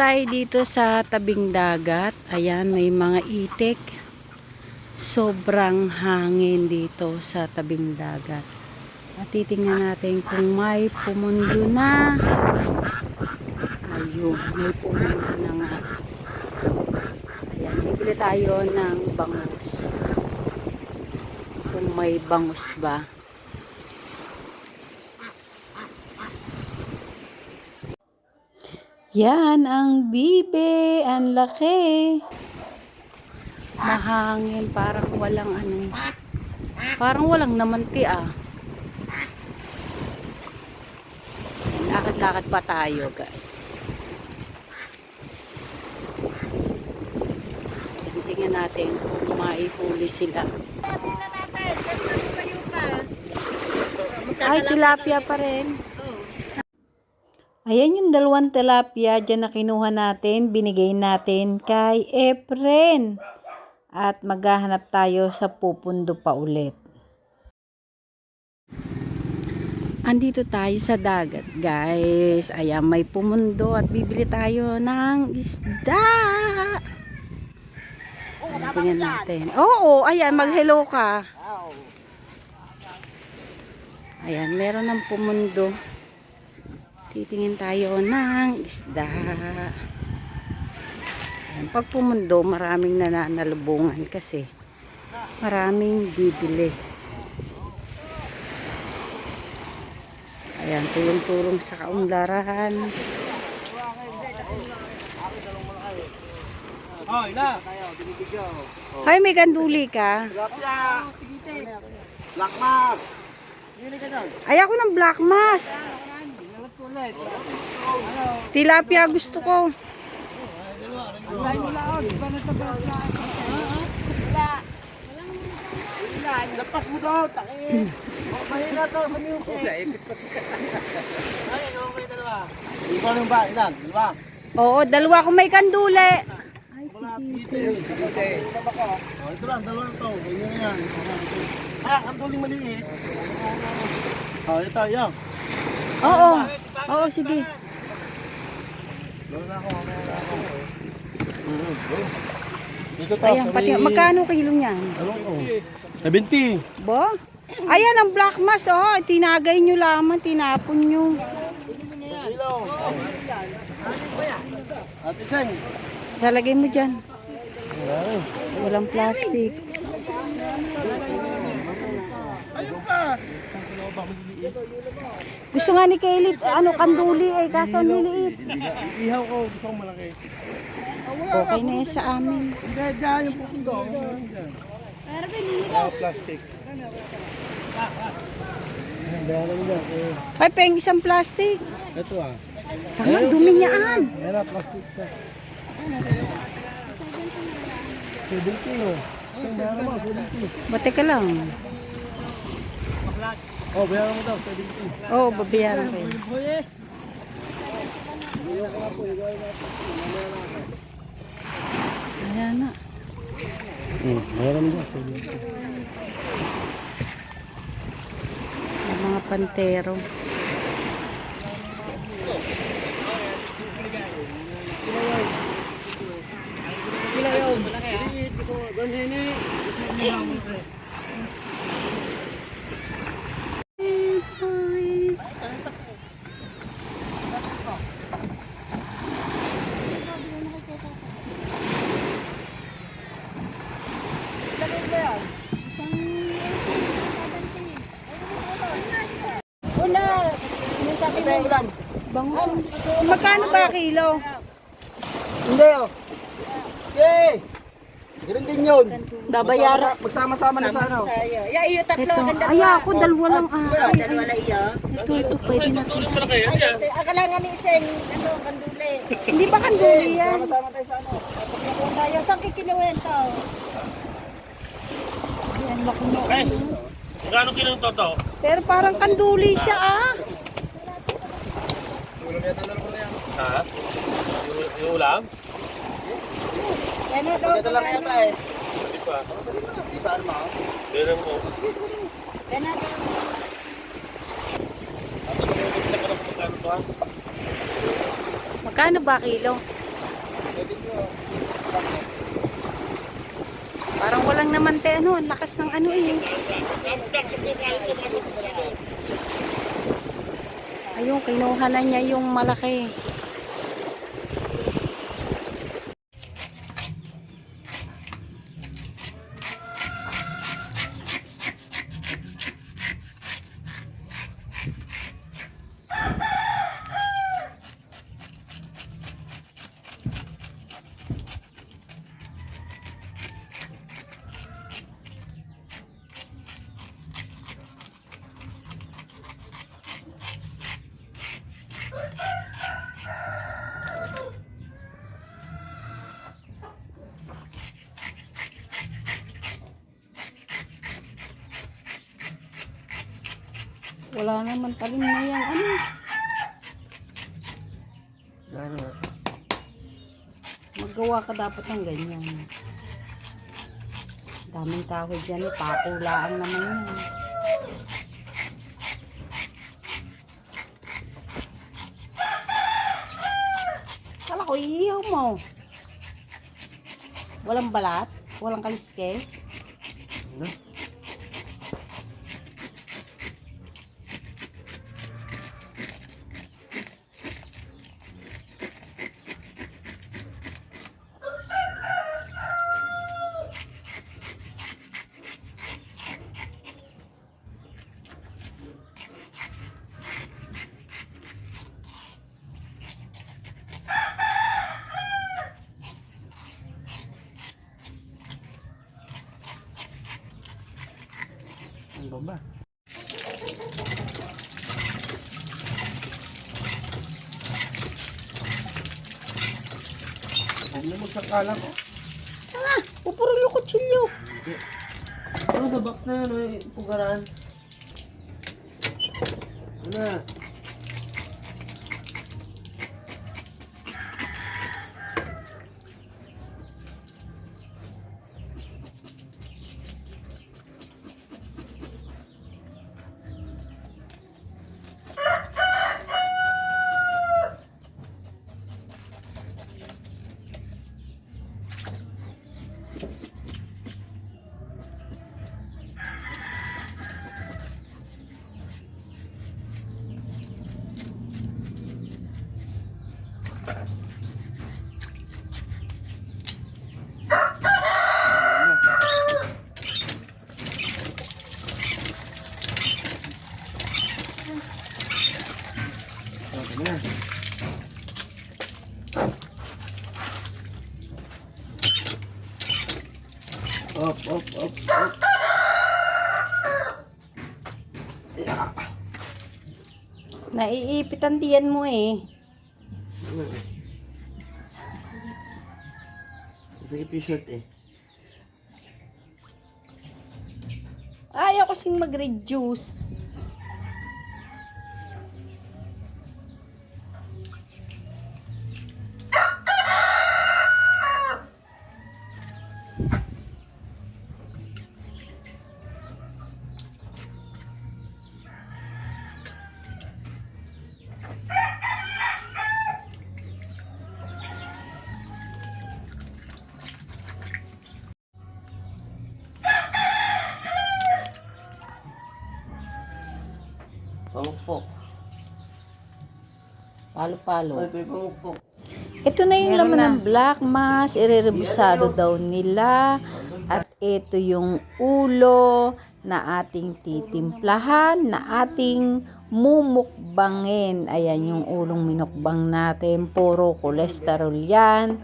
Tayo dito sa tabing dagat. Ayan, may mga itik. Sobrang hangin dito sa tabing dagat. At titingnan natin kung may pumundo na. Ayun, may pumundo na nga. Ayan, bibili tayo ng bangus. Kung may bangus ba. Yan ang bibe, ang laki. Mahangin, parang walang ano. Parang walang namanti ah. Lakad-lakad pa tayo, guys. Tingnan natin kung maihuli sila. Ay, tilapia pa rin. Ayan yung dalawang tilapia dyan na kinuha natin, binigay natin kay Efren. At maghahanap tayo sa pupundo pa ulit. Andito tayo sa dagat, guys. Ayan, may pumundo at bibili tayo ng isda. Tingnan natin. Oo, ayan, mag-hello ka. Ayan, meron ng pumundo. Titingin tayo ng isda. Pag pumundo, maraming nananalubungan kasi maraming bibili. Ayan, tulong-tulong sa kaunlaran. Oh, ila. Ay, may ganduli ka. Black doon. Ay, ako ng black mass. Tilapia gusto ko. Lapas mo daw. Takin. Oh, mahina to sa music. Ay, ano kayo dalawa? Iba rin ba? Ilan? Oo, dalawa kung may. Wala. Dito. Oh, ito lang. Dalawa lang to. Ganyan na yan. Ah, ang tuling maliit. Oh, ito. Yan. Oo. Oo, sige. Dito to. Ayan, pati, magkano kilo niyan? Ano ko? 70. Ba? Ayan ang black mass, oh. Tinagay nyo lamang, tinapon nyo. Ate Sen. Lalagay mo dyan. Walang plastic. Gusto nga ni Kaylit, ano, kanduli eh, kaso niliit. Ihaw ko. Gusto ko malaki. Okay na yan sa amin. Hindi, dyan yung pupundo. Ah, plastic. Bayaran mo dyan. Eh, Ay, peng isang plastic. Ito ah. Tama, dumi niyaan. Ayan na, plastic ka. 70 oh. Ang bayaran mo, 70. Bate ka lang. Oh, bayaran mo daw, 70. Oo, oh, babayaran ko yun. Ayan na. Hmm, bayaran mo daw, 70. Yung mga pantero. Una! Magkano ba kilo? Hindi oh. Yay! Ganun din yun. Babayaran. Magsama-sama na sa ano. Ya, iyo tatlo Ito. ang dalawa. Ay, ako dalawa lang. Ah, ay, Dalawa na iyo. ito, ito, pwede na. to. Akala nga ni Iseng, ano, kanduli. Hindi ba kanduli yan? Magsama-sama tayo sa ano. Kung tayo, saan kikinuwento? Yan, makuno. Magkano kilo ng toto? Pero parang kanduli siya ah. Ha? Yung, yung ulam? Na daw. Ito lang yata eh. Hindi pa. Di saan mo? Meron mo. Na daw. Magkano ba kilo? Parang walang naman te ano, ang lakas ng ano eh. Ayun, kinuha na niya yung malaki. Wala naman talim na yan. Ano? Ano? Maggawa ka dapat ng ganyan. Daming kahoy dyan eh. Pakulaan naman yan. Kala ko, iihaw mo. Walang balat? Walang kaliskes? Ano? Ang baba. Huwag na mo sa kala ko. Ah, pupuro yung kutsilyo. Ano sa box na yun, may pugaran. Ano Up, up, up, up. Yeah. Naiipit ang diyan mo eh. P-shirt eh. Ayaw kasing mag-reduce. Palo-palo. Ito na yung laman ng black mass, irerebusado daw nila. At ito yung ulo na ating titimplahan, na ating mumukbangin. Ayan yung ulong minukbang natin. Puro kolesterol yan.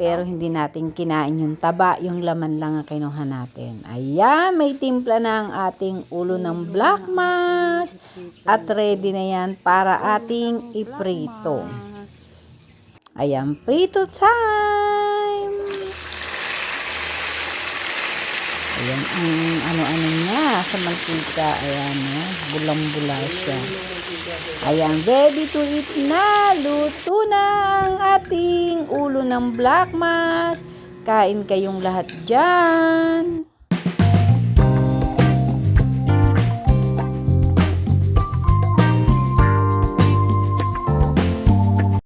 Pero hindi natin kinain yung taba, yung laman lang ang kinuha natin. Ayan, may timpla na ang ating ulo ng black mass. At ready na yan para ating iprito. Ayan, prito time! Ayan ang ano-ano niya sa mantika. Ayan, oh, bulang-bula siya. Ayan, ready to eat na. Luto na ang ating ulo ng black mass. Kain kayong lahat dyan.